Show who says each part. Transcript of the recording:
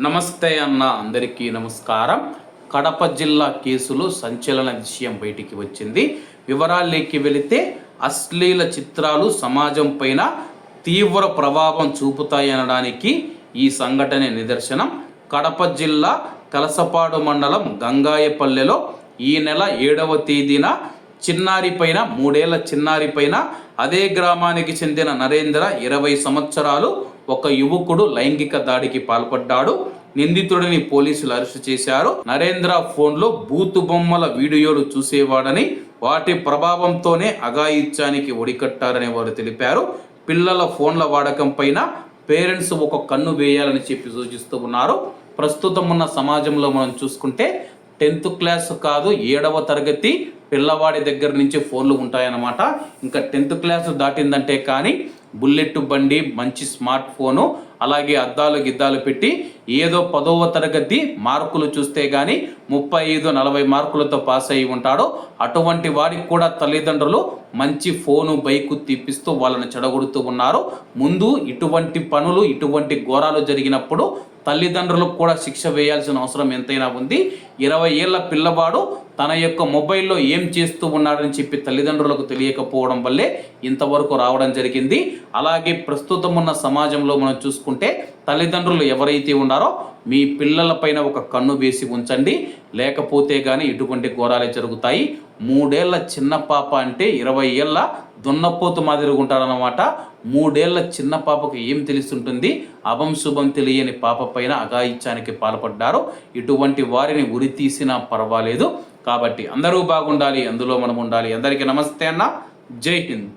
Speaker 1: నమస్తే అన్న అందరికీ నమస్కారం. కడప జిల్లా కేసులో సంచలన విషయం బయటికి వచ్చింది. వివరాల్లోకి వెళితే అశ్లీల చిత్రాలు సమాజం పైన తీవ్ర ప్రభావం చూపుతాయనడానికి ఈ సంఘటన నిదర్శనం. కడప జిల్లా కలసపాడు మండలం గంగాయపల్లెలో ఈ నెల ఏడవ తేదీన చిన్నారి పైన మూడేళ్ళ చిన్నారి పైన అదే గ్రామానికి చెందిన నరేంద్ర ఇరవై సంవత్సరాలు ఒక యువకుడు లైంగిక దాడికి పాల్పడ్డాడు. నిందితుడిని పోలీసులు అరెస్టు చేశారు. నరేంద్ర ఫోన్లో బూతు బొమ్మల వీడియోలు చూసేవాడని వాటి ప్రభావంతోనే అఘాయిత్యానికి ఒడికట్టారని వారు తెలిపారు. పిల్లల ఫోన్ల వాడకం పైన పేరెంట్స్ ఒక కన్ను వేయాలని చెప్పి సూచిస్తూ ఉన్నారు. ప్రస్తుతం ఉన్న సమాజంలో మనం చూసుకుంటే టెన్త్ క్లాస్ కాదు ఏడవ తరగతి పిల్లవాడి దగ్గర నుంచి ఫోన్లు ఉంటాయన్నమాట. ఇంకా టెన్త్ క్లాస్ దాటిందంటే కానీ బుల్లెట్ బండి మంచి స్మార్ట్ ఫోను అలాగే అద్దాలు గిద్దాలు పెట్టి ఏదో పదవ తరగతి మార్కులు చూస్తే కానీ ముప్పై ఐదు నలభై మార్కులతో పాస్ అయి ఉంటాడో. అటువంటి వారికి కూడా తల్లిదండ్రులు మంచి ఫోను బైకు తీపిస్తూ వాళ్ళని చెడగొడుతూ ఉన్నారు. ముందు ఇటువంటి పనులు ఇటువంటి ఘోరాలు జరిగినప్పుడు తల్లిదండ్రులకు కూడా శిక్ష వేయాల్సిన అవసరం ఎంతైనా ఉంది. ఇరవై ఏళ్ళ పిల్లవాడు తన యొక్క మొబైల్లో ఏం చేస్తూ ఉన్నాడని చెప్పి తల్లిదండ్రులకు తెలియకపోవడం వల్లే ఇంతవరకు రావడం జరిగింది. అలాగే ప్రస్తుతం ఉన్న సమాజంలో మనం చూసుకుంటే తల్లిదండ్రులు ఎవరైతే ఉన్నారో మీ పిల్లల పైన ఒక కన్ను వేసి ఉంచండి. లేకపోతే కానీ ఇటువంటి ఘోరాలే జరుగుతాయి. మూడేళ్ళ చిన్న పాప అంటే ఇరవై ఏళ్ళ దున్నపోతు మాదిరిగా ఉంటాడనమాట మూడేళ్ళ చిన్న పాపకు ఏం తెలుస్తుంటుంది? అభం శుభం తెలియని పాప పైన అఘాయిత్యానికి పాల్పడ్డారు. ఇటువంటి వారిని ఉరి తీసినా పర్వాలేదు. కాబట్టి అందరూ బాగుండాలి అందులో మనం ఉండాలి అందరికీ నమస్తే అన్న. జై హింద్.